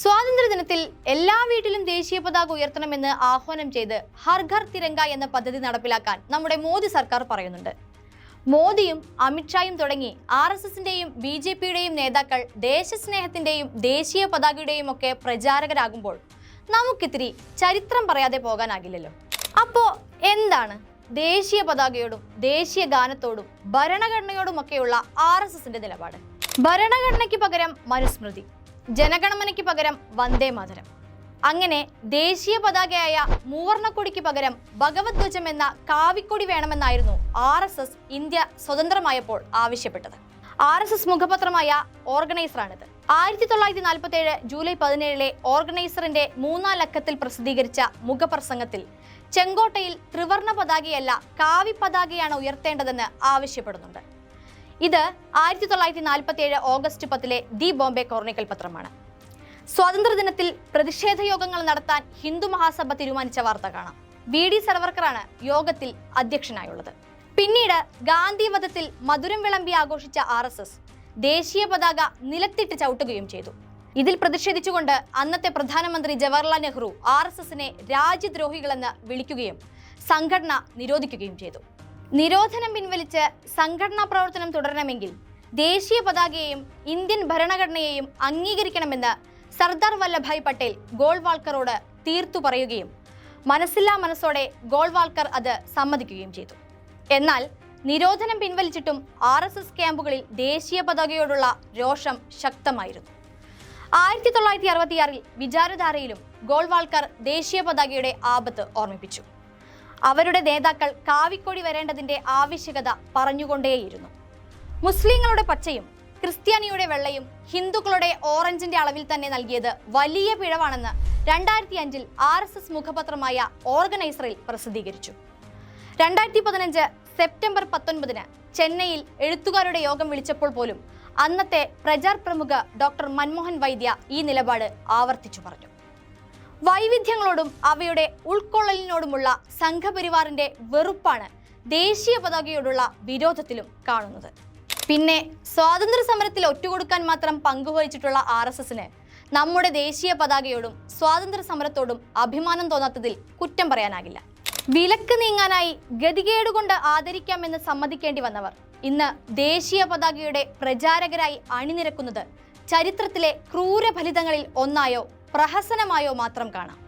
സ്വാതന്ത്ര്യദിനത്തിൽ എല്ലാ വീട്ടിലും ദേശീയ പതാക ഉയർത്തണമെന്ന് ആഹ്വാനം ചെയ്ത് ഹർ ഘർ തിരങ്ക എന്ന പദ്ധതി നടപ്പിലാക്കാൻ നമ്മുടെ മോദി സർക്കാർ പറയുന്നുണ്ട്. മോദിയും അമിത്ഷായും തുടങ്ങി ആർ എസ് എസിന്റെയും ബി ജെ പിയുടെയും നേതാക്കൾ ദേശസ്നേഹത്തിന്റെയും ദേശീയ പതാകയുടെയും ഒക്കെ പ്രചാരകരാകുമ്പോൾ നമുക്കിത്തിരി ചരിത്രം പറയാതെ പോകാനാകില്ലല്ലോ. അപ്പോ എന്താണ് ദേശീയ പതാകയോടും ദേശീയ ഗാനത്തോടും ഭരണഘടനയോടുമൊക്കെയുള്ള ആർ എസ് എസിന്റെ നിലപാട്? ഭരണഘടനയ്ക്ക് പകരം മനുസ്മൃതി. ജനഗണമനയ്ക്ക് പകരം വന്ദേ മാതരം. അങ്ങനെ ദേശീയ പതാകയായ മൂവർണക്കൊടിക്ക് പകരം ഭഗവത് ധ്വജം എന്ന കാവിക്കൊടി വേണമെന്നായിരുന്നു ആർ എസ് എസ് ഇന്ത്യ സ്വതന്ത്രമായപ്പോൾ ആവശ്യപ്പെട്ടത്. ആർ എസ് എസ് മുഖപത്രമായ ഓർഗനൈസറാണിത്. ആയിരത്തി തൊള്ളായിരത്തി നാൽപ്പത്തി ഏഴ് ജൂലൈ പതിനേഴിലെ ഓർഗനൈസറിന്റെ മൂന്നാം ലക്കത്തിൽ പ്രസിദ്ധീകരിച്ച മുഖപ്രസംഗത്തിൽ ചെങ്കോട്ടയിൽ ത്രിവർണ പതാകയല്ല കാവി പതാകയാണ് ഉയർത്തേണ്ടതെന്ന് ആവശ്യപ്പെടുന്നുണ്ട്. ഇത് ആയിരത്തി തൊള്ളായിരത്തി നാൽപ്പത്തി ഏഴ് ഓഗസ്റ്റ് പത്തിലെ ദി ബോംബെ കോർണിക്കൽ പത്രമാണ്. സ്വാതന്ത്ര്യദിനത്തിൽ പ്രതിഷേധ യോഗങ്ങൾ നടത്താൻ ഹിന്ദു മഹാസഭ തീരുമാനിച്ച വാർത്ത കാണാം. വി ഡി സർവർക്കറാണ് യോഗത്തിൽ അധ്യക്ഷനായുള്ളത്. പിന്നീട് ഗാന്ധി വധത്തിൽ മധുരം വിളമ്പി ആഘോഷിച്ച ആർ എസ് എസ് ദേശീയ പതാക നിലത്തിട്ട് ചവിട്ടുകയും ചെയ്തു. ഇതിൽ പ്രതിഷേധിച്ചുകൊണ്ട് അന്നത്തെ പ്രധാനമന്ത്രി ജവഹർലാൽ നെഹ്റു ആർ എസ് എസിനെ രാജ്യദ്രോഹികളെന്ന് വിളിക്കുകയും സംഘടന നിരോധിക്കുകയും ചെയ്തു. നിരോധനം പിൻവലിച്ച് സംഘടനാ പ്രവർത്തനം തുടരണമെങ്കിൽ ദേശീയ പതാകയെയും ഇന്ത്യൻ ഭരണഘടനയെയും അംഗീകരിക്കണമെന്ന് സർദാർ വല്ലഭായ് പട്ടേൽ ഗോൾവാൾക്കറോട് തീർത്തു പറയുകയും മനസ്സില്ലാ മനസ്സോടെ ഗോൾവാൾക്കർ അത് സമ്മതിക്കുകയും ചെയ്തു. എന്നാൽ നിരോധനം പിൻവലിച്ചിട്ടും ആർ എസ് എസ് ക്യാമ്പുകളിൽ ദേശീയ പതാകയോടുള്ള രോഷം ശക്തമായിരുന്നു. ആയിരത്തി തൊള്ളായിരത്തി അറുപത്തിയാറിൽ വിചാരധാരയിലും ഗോൾവാൾക്കർ ദേശീയ പതാകയുടെ ആപത്ത് ഓർമ്മിപ്പിച്ചു. അവരുടെ നേതാക്കൾ കാവിക്കൊടി വരേണ്ടതിന്റെ ആവശ്യകത പറഞ്ഞുകൊണ്ടേയിരുന്നു. മുസ്ലിങ്ങളുടെ പച്ചയും ക്രിസ്ത്യാനിയുടെ വെള്ളയും ഹിന്ദുക്കളുടെ ഓറഞ്ചിന്റെ അളവിൽ തന്നെ നൽകിയത് വലിയ പിഴവാണെന്ന് രണ്ടായിരത്തി അഞ്ചിൽ ആർ എസ് എസ് മുഖപത്രമായ ഓർഗനൈസറിൽ പ്രസിദ്ധീകരിച്ചു. രണ്ടായിരത്തി പതിനഞ്ച് സെപ്റ്റംബർ പത്തൊൻപതിന് ചെന്നൈയിൽ എഴുത്തുകാരുടെ യോഗം വിളിച്ചപ്പോൾ പോലും അന്നത്തെ പ്രചാർ പ്രമുഖ ഡോക്ടർ മൻമോഹൻ വൈദ്യ ഈ നിലപാട് ആവർത്തിച്ചു പറഞ്ഞു. വൈവിധ്യങ്ങളോടും അവയുടെ ഉൾക്കൊള്ളലിനോടുമുള്ള സംഘപരിവാറിന്റെ വെറുപ്പാണ് ദേശീയ പതാകയോടുള്ള വിരോധത്തിലും കാണുന്നത്. പിന്നെ സ്വാതന്ത്ര്യ സമരത്തിൽ ഒറ്റുകൊടുക്കാൻ മാത്രം പങ്കുവഹിച്ചിട്ടുള്ള ആർ എസ് എസിന് നമ്മുടെ ദേശീയ പതാകയോടും സ്വാതന്ത്ര്യ സമരത്തോടും അഭിമാനം തോന്നാത്തതിൽ കുറ്റം പറയാനാകില്ല. വിലക്ക് നീങ്ങാനായി ഗതികേടുകൊണ്ട് ആദരിക്കാമെന്ന് സമ്മതിക്കേണ്ടി വന്നവർ ഇന്ന് ദേശീയ പതാകയുടെ പ്രചാരകരായി അണിനിരക്കുന്നത് ചരിത്രത്തിലെ ക്രൂരഫലിതങ്ങളിൽ ഒന്നായോ പ്രഹസനമായോ മാത്രം കാണാം.